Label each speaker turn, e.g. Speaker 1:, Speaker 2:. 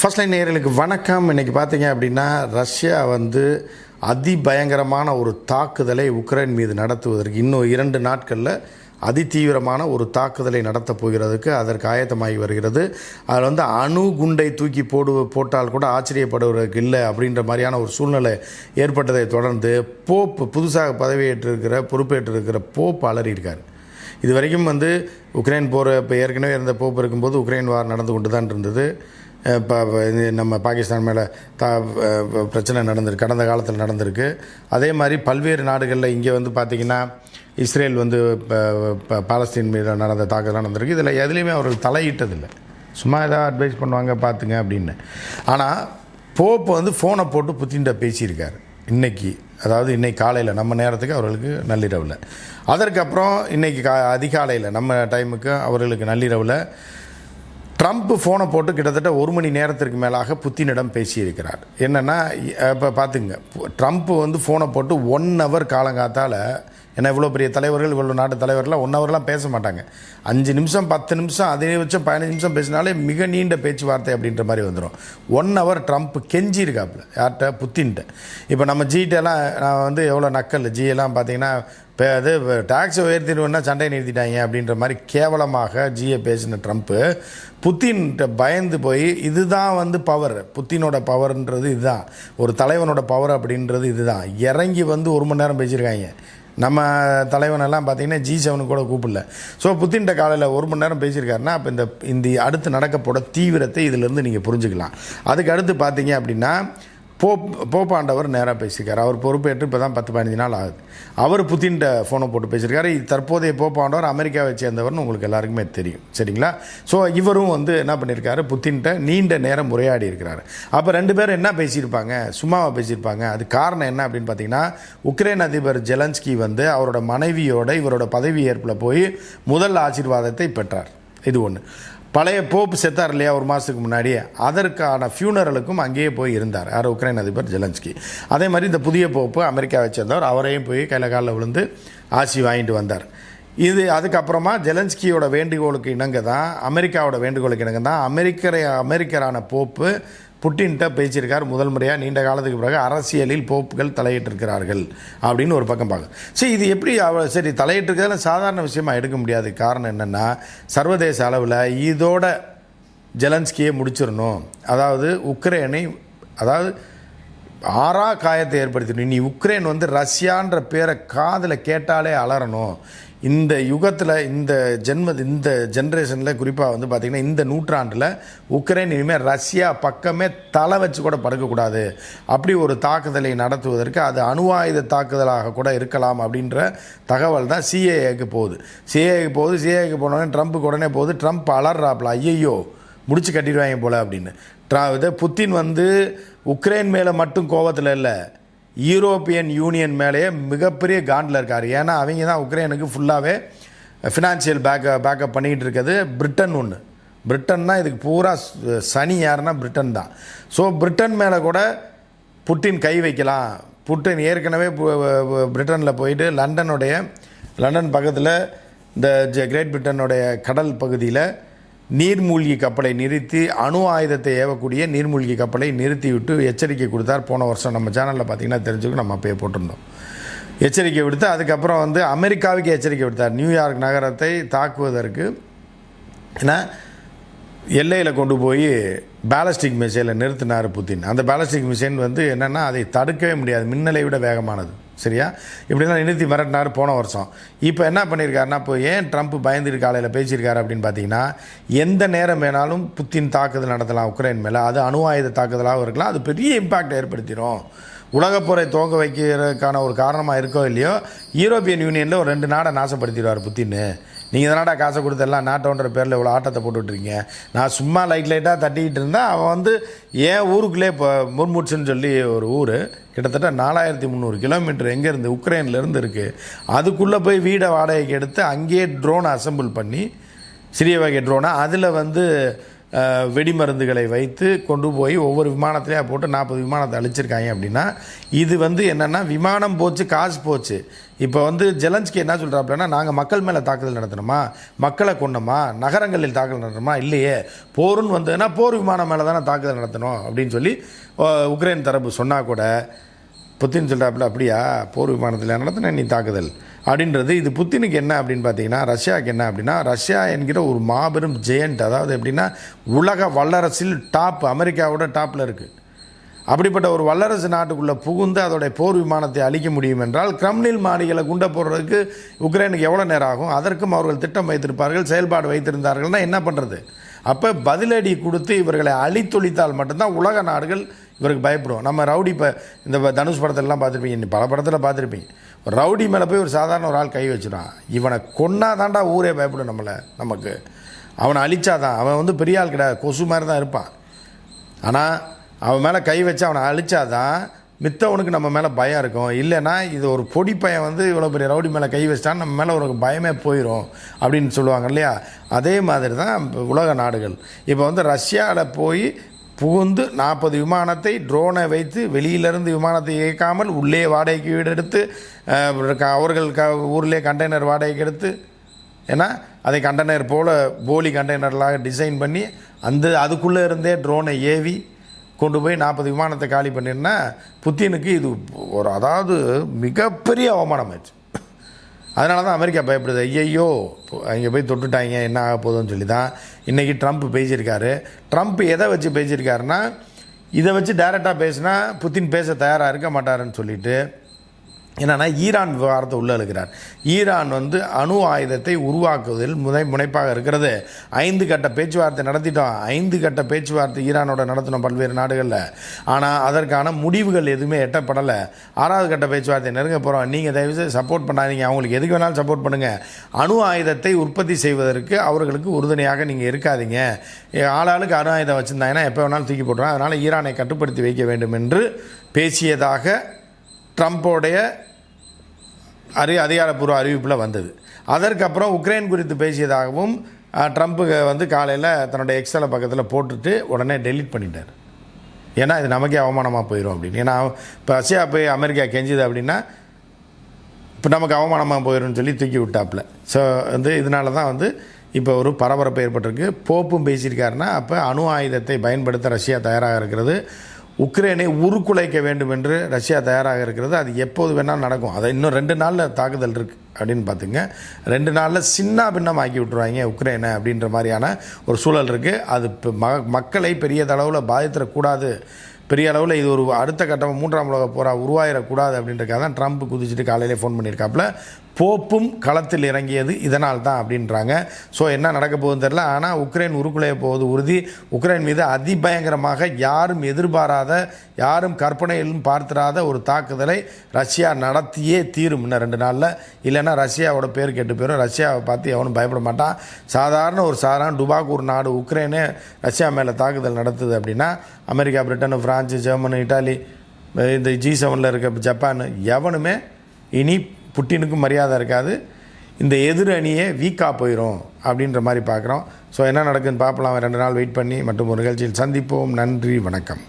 Speaker 1: First line நேர்களுக்கு வணக்கம். இன்றைக்கி பார்த்தீங்க அப்படின்னா ரஷ்யா வந்து அதிபயங்கரமான ஒரு தாக்குதலை உக்ரைன் மீது நடத்துவதற்கு இன்னும் இரண்டு நாட்களில் அதிதீவிரமான ஒரு தாக்குதலை நடத்தப் போகிறதுக்கு அதற்கு ஆயத்தமாகி வருகிறது. அதில் வந்து அணு குண்டை தூக்கி போடு போட்டால் கூட ஆச்சரியப்படுவதற்கு இல்லை அப்படின்ற மாதிரியான ஒரு சூழ்நிலை ஏற்பட்டதை தொடர்ந்து போப் புதுசாக பதவியேற்றிருக்கிற பொறுப்பேற்றிருக்கிற போப் அலறியிருக்கார் இது வரைக்கும் வந்து உக்ரைன் போர் இப்போ ஏற்கனவே இருந்த போப்பு இருக்கும்போது உக்ரைன் வார் நடந்து கொண்டு தான் இருந்தது. நம்ம பாகிஸ்தான் மேலே தா பிரச்சனை நடந்திருக்கு. கடந்த காலத்தில் நடந்திருக்கு. அதே மாதிரி பல்வேறு நாடுகளில் இங்கே வந்து பார்த்திங்கன்னா இஸ்ரேல் வந்து இப்போ பாலஸ்தீன் மீது நடந்த தாக்குதல் நடந்திருக்கு. இதில் எதுலேயுமே அவர்கள் தலையிட்டதில்லை. சும்மா ஏதாவது அட்வைஸ் பண்ணுவாங்க பார்த்துங்க அப்படின்னு. ஆனால் போப்பு வந்து ஃபோனை போட்டு புத்தின்ட்ட பேசியிருக்கார். இன்றைக்கி அதாவது இன்னைக்கு காலையில் நம்ம நேரத்துக்கு அவர்களுக்கு நள்ளிரவில். அதற்கப்புறம் இன்றைக்கி கா அதிகாலையில் நம்ம டைமுக்கு அவர்களுக்கு நள்ளிரவில் ட்ரம்ப் ஃபோனை போட்டு கிட்டத்தட்ட ஒரு மணி நேரத்திற்கு மேலாக புத்தினிடம் பேசியிருக்கிறார். என்னென்னா இப்போ பார்த்துங்க ட்ரம்ப் வந்து ஃபோனை போட்டு ஒன் ஹவர் காலங்காத்தால் ஏன்னா இவ்வளோ பெரிய தலைவர்கள் இவ்வளோ நாட்டு தலைவர்கள்லாம் ஒன் ஹவர்லாம் பேச மாட்டாங்க. அஞ்சு நிமிஷம் பத்து நிமிஷம் அதிகபட்சம் பதினஞ்சு நிமிஷம் பேசினாலே மிக நீண்ட பேச்சுவார்த்தை அப்படின்ற மாதிரி வந்துடும் ஒன் ஹவர் ட்ரம்ப் கெஞ்சி இருக்காப்புல யார்கிட்ட? புத்தின்ட்ட. இப்போ நம்ம ஜிட்டெல்லாம் நான் வந்து எவ்வளோ நக்கல் ஜியெல்லாம் பார்த்தீங்கன்னா இப்போ அது டேக்ஸை உயர்த்திடுவேன்னா சண்டையை நிறுத்திட்டாங்க அப்படின்ற மாதிரி கேவலமாக ஜியை பேசின ட்ரம்ப்பு புத்தின்கிட்ட பயந்து போய் இதுதான் வந்து பவர் புத்தினோட பவர்ன்றது இதுதான். ஒரு தலைவனோட பவர் அப்படின்றது இதுதான். இறங்கி வந்து ஒரு மணி நேரம் பேசியிருக்காங்க. நம்ம தலைவனெல்லாம் பார்த்தீங்கன்னா ஜி செவனுக்கு கூட கூப்பிடல. ஸோ புத்தின்ட்ட காலையில் ஒரு மணி நேரம் பேசியிருக்காருன்னா அப்போ இந்த இந்த அடுத்து நடக்க போட தீவிரத்தை இதிலேருந்து நீங்கள் புரிஞ்சுக்கலாம். அதுக்கு அடுத்து பார்த்தீங்க அப்படின்னா போப் போப்பாண்டவர் நேராக பேசியிருக்கார். அவர் பொறுப்பேற்று இப்போ தான் பத்து பதினஞ்சு நாள் ஆகுது. அவர் புத்தின்ட்ட ஃபோனை போட்டு பேசியிருக்காரு. தற்போதைய போப்பாண்டவர் அமெரிக்காவை சேர்ந்தவர்னு உங்களுக்கு எல்லாருக்குமே தெரியும். சரிங்களா? ஸோ இவரும் வந்து என்ன பண்ணியிருக்காரு? புத்தின்ட்ட நீண்ட நேரம் உரையாடி இருக்கிறாரு. அப்போ ரெண்டு பேரும் என்ன பேசியிருப்பாங்க? சும்மாவாக பேசியிருப்பாங்க? அது காரணம் என்ன அப்படின்னு பார்த்தீங்கன்னா உக்ரைன் அதிபர் ஜெலன்ஸ்கி வந்து அவரோட மனைவியோட இவரோட பதவி ஏற்பில் போய் முதல் ஆசீர்வாதத்தை பெற்றார். இது ஒன்று பழைய போப்பு செத்தார் இல்லையா ஒரு மாதத்துக்கு முன்னாடியே? அதற்கான ஃபியூனரலுக்கும் அங்கேயே போய் இருந்தார். யார்? உக்ரைன் அதிபர் ஜெலன்ஸ்கி. அதே மாதிரி இந்த புதிய போப்பு அமெரிக்காவை சேர்ந்தவர். அவரையும் போய் கையில் காலில் விழுந்து ஆசி வாங்கிட்டு வந்தார். இது அதுக்கப்புறமா ஜெலன்ஸ்கியோட வேண்டுகோளுக்கு இணங்க தான் அமெரிக்காவோட வேண்டுகோளுக்கு இணங்க தான் அமெரிக்கரை அமெரிக்கரான போப்பு புட்டின்கிட்ட பேசியிருக்கார் முதல் முறையாக நீண்ட காலத்துக்கு பிறகு அரசியலில் போப்புகள் தலையிட்டிருக்கிறார்கள் அப்படின்னு ஒரு பக்கம் பார்க்க. சரி இது எப்படி அவ சரி தலையிட்டிருக்கிறதுல சாதாரண விஷயமா எடுக்க முடியாது. காரணம் என்னென்னா சர்வதேச அளவில் இதோட ஜெலன்ஸ்கியை முடிச்சிடணும் அதாவது உக்ரைனை அதாவது ஆறா காயத்தை ஏற்படுத்தணும் நீ உக்ரைன் வந்து ரஷ்யான்ற பேரை காதில் கேட்டாலே அலறணும். இந்த யுகத்தில் இந்த ஜென்ம இந்த ஜென்ரேஷனில் குறிப்பாக வந்து பார்த்திங்கன்னா இந்த நூற்றாண்டில் உக்ரைன் இனிமேல் ரஷ்யா பக்கமே தலை வச்சு கூட படுக்கக்கூடாது. அப்படி ஒரு தாக்குதலை நடத்துவதற்கு அது அணுவாயுத தாக்குதலாக கூட இருக்கலாம் அப்படின்ற தகவல் தான் சிஏஏக்கு போகுது. சிஏஏக்கு போகுது சிஏஏக்கு போனோடனே ட்ரம்ப்புக்கு உடனே போகுது ட்ரம்ப் அலறாப்ல ஐயையோ முடிச்சு கட்டிடுவாங்க போல் அப்படின்னு. ட்ரா இது புத்தின் வந்து உக்ரைன் மேலே மட்டும் கோவத்தில் இல்லை. யூரோப்பியன் யூனியன் மேலேயே மிகப்பெரிய காண்டில் இருக்கார். ஏன்னா அவங்க தான் உக்ரைனுக்கு ஃபுல்லாகவே ஃபினான்ஷியல் பேக்க பேக்கப் பண்ணிக்கிட்டு இருக்கிறது பிரிட்டன் ஒன்று பிரிட்டன் தான் இதுக்கு பூரா சனி யாருன்னா பிரிட்டன் தான். ஸோ பிரிட்டன் மேலே கூட புட்டின் கை வைக்கலாம். புட்டின் ஏற்கனவே பிரிட்டனில் போயிட்டு லண்டனுடைய லண்டன் பக்கத்தில் இந்த கிரேட் பிரிட்டனுடைய கடல் பகுதியில் நீர்மூழ்கி கப்பலை நிறுத்தி அணு ஆயுதத்தை ஏவக்கூடிய நீர்மூழ்கி கப்பலை நிறுத்திவிட்டு எச்சரிக்கை கொடுத்தார். போன வருஷம் நம்ம சேனலில் பார்த்தீங்கன்னா தெரிஞ்சுக்க நம்ம அப்பயே போட்டிருந்தோம். எச்சரிக்கை விடுத்து அதுக்கப்புறம் வந்து அமெரிக்காவுக்கு எச்சரிக்கை விடுத்தார். நியூயார்க் நகரத்தை தாக்குவதற்கு ஏன்னா எல்லையில் கொண்டு போய் பேலஸ்டிக் மிசைலை நிறுத்தினார் புத்தின் அந்த பேலஸ்டிக் மிசைல் வந்து என்னென்னா அதை தடுக்கவே முடியாது. மின்னலை விட வேகமானது. சரியா? இப்படிலாம் நிறுத்தி மிரட்டினார் போன வருஷம். இப்போ என்ன பண்ணியிருக்காருன்னா இப்போ ஏன் ட்ரம்ப் பயந்துட்டு காலையில் பேசியிருக்காரு அப்படின்னு பார்த்தீங்கன்னா எந்த நேரம் வேணாலும் புத்தின் தாக்குதல் நடத்தலாம் உக்ரைன் மேலே. அது அணு ஆயுத தாக்குதலாகவும் இருக்கலாம். அது பெரிய இம்பாக்ட் ஏற்படுத்திடும் உலகப்போரை துவங்க வைக்கிறதுக்கான ஒரு காரணமாக இருக்கோ இல்லையோ யூரோப்பியன் யூனியனில் ஒரு ரெண்டு நாடை நாசப்படுத்திடுவார் புத்தின்னு நீங்கள் தானடா காசை கொடுத்து எல்லாம் நாட்டோன்ற பேரில் இவ்வளோ ஆட்டத்தை போட்டுட்ருக்கீங்க நான் சும்மா லைட் லைட்டாக தட்டிக்கிட்டு இருந்தேன் அவன் வந்து ஏன் ஊருக்குள்ளே இப்போ முர்முட்ஸ்னு சொல்லி ஒரு ஊர் கிட்டத்தட்ட நாலாயிரத்தி முந்நூறு கிலோமீட்டர் எங்கேருந்து உக்ரைன்லேருந்து இருக்குது அதுக்குள்ளே போய் வீடை வாடகைக்கு எடுத்து அங்கேயே ட்ரோனை அசெம்பிள் பண்ணி சிறிய வகை ட்ரோனை அதில் வந்து வெடிமருந்துகளை வைத்து கொண்டு போய் ஒவ்வொரு விமானத்திலேயே போட்டு நாற்பது விமானத்தை அழிச்சிருக்காங்க அப்படின்னா இது வந்து என்னென்னா விமானம் போச்சு காசு போச்சு. இப்போ வந்து ஜெலன்ஸ்கி என்ன சொல்கிறாப்புலன்னா நாங்கள் மக்கள் மேலே தாக்குதல் நடத்தணுமா? மக்களை கொண்டோமா? நகரங்களில் தாக்குதல் நடத்தணுமா? இல்லையே. போருன்னு வந்ததுன்னா போர் விமானம் மேலே தானே தாக்குதல் நடத்தணும் அப்படின்னு சொல்லி உக்ரைன் தரப்பு சொன்னால் கூட புத்தின் சொல்கிறாப்புல அப்படியா? போர் விமானத்தில் நடத்தின நீ தாக்குதல். அப்படின்றது இது புத்தினுக்கு என்ன அப்படின்னு பார்த்தீங்கன்னா ரஷ்யாவுக்கு என்ன அப்படின்னா ரஷ்யா என்கிற ஒரு மாபெரும் ஜெயண்ட் அதாவது எப்படின்னா உலக வல்லரசில் டாப் அமெரிக்காவோட டாப்பில் இருக்குது அப்படிப்பட்ட ஒரு வல்லரசு நாட்டுக்குள்ளே புகுந்து அதோடைய போர் விமானத்தை அழிக்க முடியும் என்றால் கிரம்னில் மாடிகளை குண்டை போடுறதுக்கு உக்ரைனுக்கு எவ்வளோ நேரம் ஆகும்? அதற்கும் அவர்கள் திட்டம் வைத்திருப்பார்கள் செயல்பாடு வைத்திருந்தார்கள்னா என்ன பண்ணுறது அப்போ பதிலடி கொடுத்து இவர்களை அழித்தொழித்தால் மட்டும்தான் உலக நாடுகள் இவருக்கு பயப்படும் நம்ம ரவுடி இப்போ இந்த தனுஷ் படத்திலலாம் பார்த்துருப்பீங்க. பல படத்தில் பார்த்துருப்பீங்க. ஒரு ரவுடி மேலே போய் ஒரு சாதாரண ஒரு ஆள் கை வச்சிடான் இவனை கொன்னா தாண்டா ஊரே பயப்படும் நம்மளை நமக்கு. அவனை அழிச்சாதான். அவன் வந்து பெரிய ஆள் கிடையாது. கொசு மாதிரி தான் இருப்பான். ஆனால் அவன் மேலே கை வச்சு அவனை அழிச்சாதான் மித்தவனுக்கு நம்ம மேலே பயம் இருக்கும். இல்லைன்னா இது ஒரு பொடி பையன் வந்து இவ்வளோ பெரிய ரவுடி மேலே கை வச்சிட்டான் நம்ம மேலே ஒரு பயமே போயிடும் அப்படின்னு சொல்லுவாங்க இல்லையா? அதே மாதிரி தான் உலக நாடுகள். இப்போ வந்து ரஷ்யாவில் போய் புகுந்து நாற்பது விமானத்தை ட்ரோனை வைத்து வெளியிலிருந்து விமானத்தை இயக்காமல் உள்ளே வாடகைக்கு வீடு எடுத்து க- அவர்கள் க ஊரிலே கண்டெய்னர் வாடகைக்கு எடுத்து ஏன்னா அதை கண்டெய்னர் போல் போலி கண்டெய்னர்லாக டிசைன் பண்ணி அந்த அதுக்குள்ளே இருந்தே ட்ரோனை ஏவி கொண்டு போய் நாற்பது விமானத்தை காலி பண்ணிருந்தா புத்தினுக்கு இது ஒரு அதாவது மிகப்பெரிய அவமானமாச்சு அதனால தான் அமெரிக்கா பயப்படுது. ஐயையோ அங்கே போய் தொட்டுட்டாங்க என்ன ஆக போதும்னு சொல்லி தான் இன்றைக்கி ட்ரம்ப் பேசியிருக்காரு. ட்ரம்ப் எதை வச்சு பேசியிருக்காருன்னா இதை வச்சு டைரெக்டாக பேசினா புத்தின் பேச தயாராக இருக்க மாட்டாருன்னு சொல்லிட்டு என்னென்னா ஈரான் விவகாரத்தை உள்ள இருக்கிறார் ஈரான் வந்து அணு ஆயுதத்தை உருவாக்குவதில் முனை முனைப்பாக இருக்கிறது. ஐந்து கட்ட பேச்சுவார்த்தை நடத்திட்டோம். ஐந்து கட்ட பேச்சுவார்த்தை ஈரானோட நடத்தினோம் பல்வேறு நாடுகளில். ஆனால் அதற்கான முடிவுகள் எதுவுமே எட்டப்படலை. ஆறாவது கட்ட பேச்சுவார்த்தை நெருங்க போகிறோம் நீங்கள் தயவுசெய்து சப்போர்ட் பண்ணாதீங்க. அவங்களுக்கு எதுக்கு வேணாலும் சப்போர்ட் பண்ணுங்கள் அணு ஆயுதத்தை உற்பத்தி செய்வதற்கு அவர்களுக்கு உறுதுணையாக நீங்கள் இருக்காதீங்க. ஆளாளுக்கு அணு ஆயுதம் வச்சுருந்தாங்கன்னா எப்போ வேணாலும் தூக்கி போட்டுருவோம் அதனால் ஈரானை கட்டுப்படுத்தி வைக்க வேண்டும் என்று பேசியதாக ட்ரம்ப்போடைய அறி அதிகாரப்பூர்வ அறிவிப்பில் வந்தது. அதற்கப்புறம் உக்ரைன் குறித்து பேசியதாகவும் அஹ், வந்து காலையில் தன்னுடைய எக்ஸலை பக்கத்தில் போட்டுட்டு உடனே டெலீட் பண்ணிட்டார். ஏன்னா இது நமக்கே அவமானமாக போயிடும் அப்படின்னு. ஏன்னா இப்போ ரஷ்யா போய் அமெரிக்கா கெஞ்சுது அப்படின்னா இப்போ நமக்கு அவமானமாக போயிடும்னு சொல்லி தூக்கி விட்டாப்புல. ஸோ வந்து இதனால தான் வந்து இப்போ ஒரு பரபரப்பு ஏற்பட்டிருக்கு. போப்பும் பேசியிருக்காருன்னா அப்போ அணு ஆயுதத்தை பயன்படுத்த ரஷ்யா தயாராக இருக்கிறது. உக்ரைனை உருக்குலைக்க வேண்டும் என்று ரஷ்யா தயாராக இருக்கிறது. அது எப்போது வேணாலும் நடக்கும். அதை இன்னும் ரெண்டு நாளில் தாக்குதல் இருக்குது அப்படின்னு பார்த்துங்க ரெண்டு நாளில் சின்ன பின்னம் ஆக்கி விட்டுருவாங்க உக்ரைனை அப்படின்ற மாதிரியான ஒரு சூழல் இருக்குது அது இப்போ ம மக்களை பெரியதளவில் பாதித்திடக்கூடாது. பெரிய அளவில் இது ஒரு அடுத்த கட்டம் மூன்றாம் உலக போரா உருவாயிடக்கூடாது அப்படின்றக்காக தான் ட்ரம்ப் குதிச்சுட்டு காலையிலே ஃபோன் பண்ணியிருக்காப்புல. போப்பும் களத்தில் இறங்கியது இதனால் தான் அப்படின்றாங்க. ஸோ என்ன நடக்க போகுதுன்னு தெரில ஆனால் உக்ரைன் உருக்குலைய போவது உறுதி. உக்ரைன் மீது அதிபயங்கரமாக யாரும் எதிர்பாராத யாரும் கற்பனையிலும் பார்த்திராத ஒரு தாக்குதலை ரஷ்யா நடத்தியே தீரும் இன்னும் ரெண்டு நாளில். இல்லைன்னா ரஷ்யாவோட பேர் கெட்டு போயிடும் ரஷ்யாவை பார்த்து எவனும் பயப்பட மாட்டான். சாதாரண ஒரு சாதாரண டுபாக்கூர் நாடு உக்ரைனே ரஷ்யா மேலே தாக்குதல் நடத்துது அப்படின்னா America Britain France Germany Italy இந்த ஜி செவனில் இருக்க ஜப்பான் எவனுமே இனி புட்டினுக்கும் மரியாதை இருக்காது. இந்த எதிர் அணியே வீக்காக போயிடும் அப்படின்ற மாதிரி பார்க்குறோம். ஸோ என்ன நடக்குதுன்னு பார்க்கலாம் ரெண்டு நாள் வெயிட் பண்ணி மற்றும் ஒரு நிகழ்ச்சியில் சந்திப்போம். நன்றி வணக்கம்.